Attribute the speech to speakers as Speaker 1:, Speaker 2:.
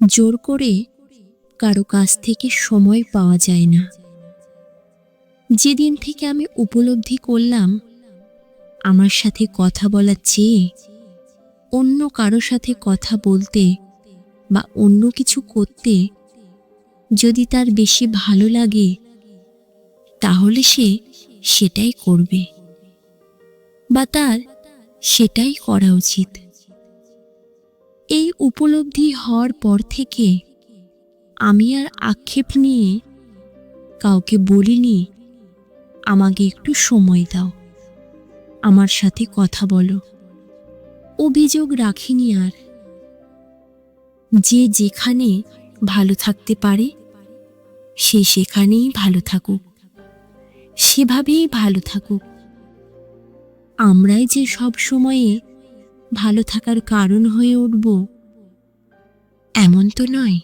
Speaker 1: জোর করে কারও কাছ থেকে সময় পাওয়া যায় না। যেদিন থেকে আমি উপলব্ধি করলাম, আমার সাথে কথা বলার চেয়ে অন্য কারও সাথে কথা বলতে বা অন্য কিছু করতে যদি তার বেশি ভালো লাগে, তাহলে সে সেটাই করবে বা তার সেটাই করা উচিত। উপলব্ধি হওয়ার পর থেকে আমি আর আক্ষেপ নিয়ে কাউকে বলিনি, আমাকে একটু সময় দাও, আমার সাথে কথা বলো। অভিযোগ রাখিনি আর। যে যেখানে ভালো থাকতে পারে, সে সেখানেই ভালো থাকুক। সেভাবেই ভালো থাকুক। আমরাই যে সব সময়ে ভালো থাকার কারণ হয়ে উঠব এমন তো নয়।